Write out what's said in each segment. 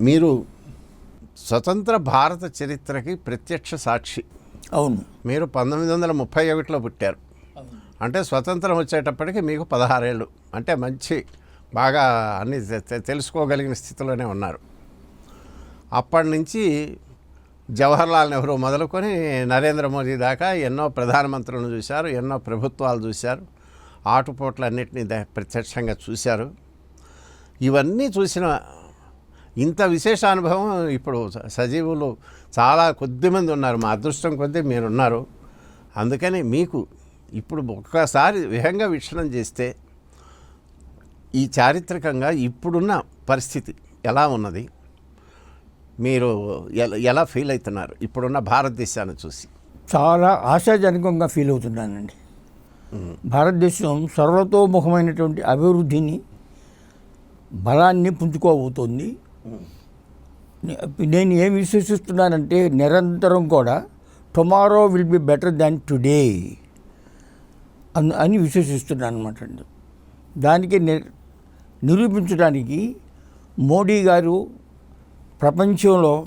మీరు స్వతంత్ర భారత చరిత్రకి ప్రత్యక్ష సాక్షి. అవును. మీరు పంతొమ్మిది వందల ముప్పై ఒకటిలో పుట్టారు. అంటే స్వతంత్రం వచ్చేటప్పటికి మీకు పదహారేళ్ళు. అంటే మంచి బాగా అన్ని తెలుసుకోగలిగిన స్థితిలోనే ఉన్నారు. అప్పటి నుంచి జవహర్లాల్ నెహ్రూ మొదలుకొని నరేంద్ర మోదీ దాకా ఎన్నో ప్రధానమంత్రులను చూశారు ఎన్నో ప్రభుత్వాలు చూశారు ఆటుపోట్లన్నింటినీ ప్రత్యక్షంగా చూశారు. ఇవన్నీ చూసిన ఇంత విశేష అనుభవం ఇప్పుడు సజీవులు చాలా కొద్దిమంది ఉన్నారు. మా అదృష్టం కొద్దీ మీరున్నారు. అందుకని మీకు ఇప్పుడు ఒక్కసారి విహంగా వీక్షణం చేస్తే ఈ చారిత్రకంగా ఇప్పుడున్న పరిస్థితి ఎలా ఉన్నది? మీరు ఎలా ఎలా ఫీల్ అవుతున్నారు? ఇప్పుడున్న భారతదేశాన్ని చూసి. చాలా ఆశాజనకంగా ఫీల్ అవుతున్నానండి. భారతదేశం సర్వతోముఖమైనటువంటి అభివృద్ధిని బలాన్ని పుంజుకోబోతోంది. నేను ఏం విశ్వసిస్తున్నానంటే నిరంతరం కూడా tomorrow will be better than today అని అని విశ్వసిస్తున్నాను అనమాట అండి. దానికి ని- నిరూపించడానికి మోడీ గారు ప్రపంచంలో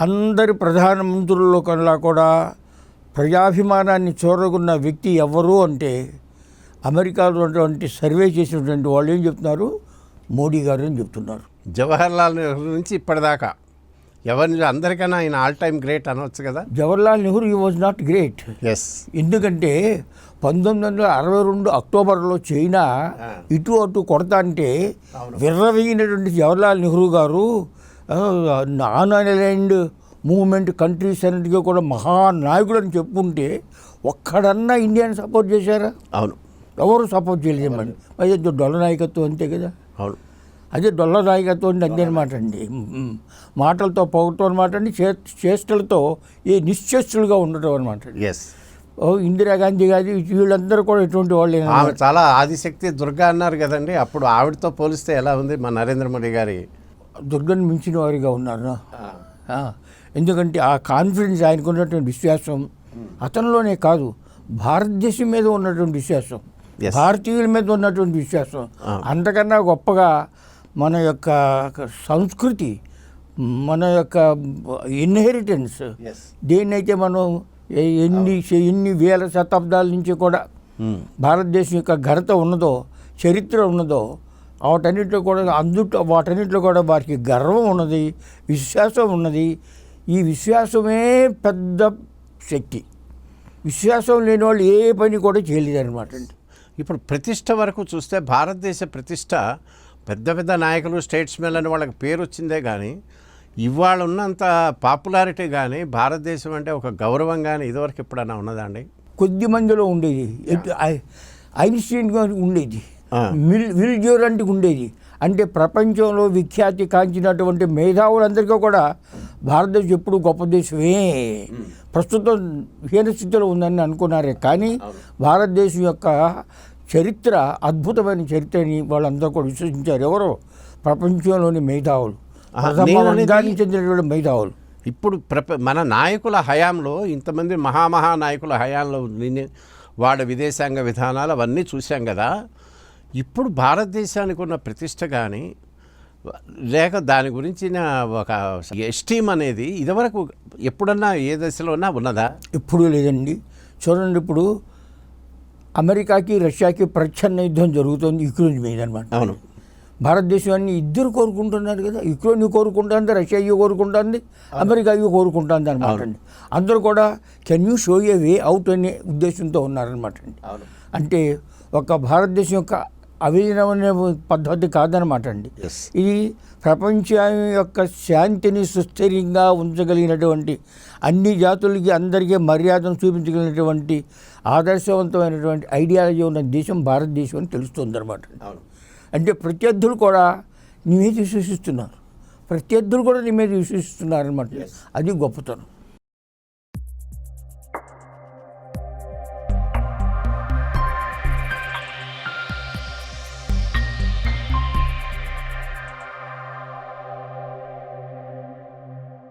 అందరి ప్రధానమంత్రుల్లో కల్లా కూడా ప్రజాభిమానాన్ని చూరగొన్న వ్యక్తి ఎవరు అంటే అమెరికాలో ఉన్నటువంటి సర్వే చేసినటువంటి వాళ్ళు ఏం చెప్తున్నారు? మోడీ గారు అని చెప్తున్నారు. జవహర్లాల్ నెహ్రూ నుంచి ఇప్పటిదాకా. ఎవరిని అందరికన్నా ఆయన ఆల్ టైమ్ గ్రేట్ అనవచ్చు కదా? జవహర్లాల్ నెహ్రూ ఈ వాజ్ నాట్ గ్రేట్ ఎస్ ఎందుకంటే పంతొమ్మిది వందల అరవై రెండు అక్టోబర్లో చైనా ఇటు అటు కొడతా అంటే విర్రవీగినటువంటి జవహర్లాల్ నెహ్రూ గారు నాన్ ఐలాండ్ మూవ్మెంట్ కంట్రీస్ అన్నిటికీ కూడా మహానాయకుడు అని చెప్పుకుంటే ఒక్కడన్నా ఇండియాని సపోర్ట్ చేశారా? అవును. ఎవరు సపోర్ట్ చేయలేమండి అదే డొల్ల నాయకత్వం అంతే కదా? అవును. అదే అంతే అనమాట అండి మాటలతో పొగటం అనమాట అండి చే- చేష్టలతో ఏ నిశ్చేష్టులుగా ఉండటం అనమాట అండి ఎస్ ఓ ఇందిరాగాంధీ గారి వీళ్ళందరూ కూడా ఎటువంటి వాళ్ళే ఆమె చాలా ఆదిశక్తి దుర్గా అన్నారు కదండి అప్పుడు ఆవిడతో పోలిస్తే ఎలా ఉంది మా నరేంద్ర మోడీ గారి? దుర్గను మించిన వారిగా ఉన్నారు? ఎందుకంటే ఆ కాన్ఫిడెన్స్ ఆయనకు ఉన్నటువంటి విశ్వాసం అతనిలోనే కాదు భారతదేశం మీద ఉన్నటువంటి విశ్వాసం. భారతీయుల మీద ఉన్నటువంటి విశ్వాసం అంతకన్నా గొప్పగా మన యొక్క సంస్కృతి మన యొక్క ఇన్హెరిటెన్స్. దేన్నైతే మనం ఎన్ని ఎన్ని వేల శతాబ్దాల నుంచి కూడా భారతదేశం యొక్క ఘనత ఉన్నదో చరిత్ర ఉన్నదో వాటన్నిటిలో కూడా అందుట్లో వాటన్నిటిలో కూడా వారికి గర్వం ఉన్నది విశ్వాసం ఉన్నది. ఈ విశ్వాసమే పెద్ద శక్తి. విశ్వాసం లేని వాళ్ళు ఏ పని కూడా చేయలేరు అనమాట అండి ఇప్పుడు ప్రతిష్ట వరకు చూస్తే భారతదేశ ప్రతిష్ట పెద్ద పెద్ద నాయకులు స్టేట్స్మెన్ అని వాళ్ళకి పేరు వచ్చిందే కానీ ఇవాళ ఉన్నంత పాపులారిటీ కానీ భారతదేశం అంటే ఒక గౌరవం కానీ ఇదివరకు ఎప్పుడన్నా ఉన్నదా అండి? కొద్ది మందిలో ఉండేది. ఐన్స్టీన్ ఉండేది. మిల్ విల్ డ్యూరంట్కి ఉండేది. అంటే ప్రపంచంలో విఖ్యాతి కాంచినటువంటి మేధావులందరికీ కూడా భారతదేశం ఎప్పుడు గొప్ప దేశమే. ప్రస్తుతం హీన స్థితిలో ఉందని అనుకున్నారే. కానీ భారతదేశం యొక్క చరిత్ర అద్భుతమైన చరిత్రని వాళ్ళందరూ కూడా విశ్వసించారు. ఎవరో? ప్రపంచంలోని మేధావులు. వర్గానికి చెందినటువంటి మేధావులు. ఇప్పుడు ప్రప మన నాయకుల హయాంలో ఇంతమంది మహామహా నాయకుల హయాంలో వాడి విదేశాంగ విధానాలు అవన్నీ చూసాం కదా. ఇప్పుడు భారతదేశానికి ఉన్న ప్రతిష్ట కానీ లేక దాని గురించిన ఒక ఎస్టీమ్ అనేది ఇదివరకు ఎప్పుడన్నా ఏ దశలోనా ఉన్నదా? ఎప్పుడూ లేదండి. చూడండి ఇప్పుడు అమెరికాకి రష్యాకి ప్రచ్ఛన్న యుద్ధం జరుగుతుంది యుక్రెయిన్ మీద అనమాట అవును. భారతదేశాన్ని ఇద్దరు కోరుకుంటున్నారు కదా. యుక్రెయిన్ కోరుకుంటుంది రష్యా ఇవి కోరుకుంటుంది అమెరికా ఇవి కోరుకుంటుంది అనమాట అండి. అందరూ కూడా can you show a way out అనే ఉద్దేశంతో ఉన్నారనమాట అండి. అంటే ఒక భారతదేశం యొక్క అవిలీనమైన పద్ధతి కాదనమాట అండి. ఇది ప్రపంచం యొక్క శాంతిని సుస్థిరంగా ఉంచగలిగినటువంటి అన్ని జాతులకి అందరికీ మర్యాదను చూపించగలిగినటువంటి ఆదర్శవంతమైనటువంటి ఐడియాలజీ ఉన్న దేశం భారతదేశం అని తెలుస్తుంది అనమాట అంటే ప్రత్యర్థులు కూడా నీ మీద విశ్వసిస్తున్నారు. ప్రత్యర్థులు కూడా నీ మీద విశ్వసిస్తున్నారు అనమాట అది గొప్పతనం.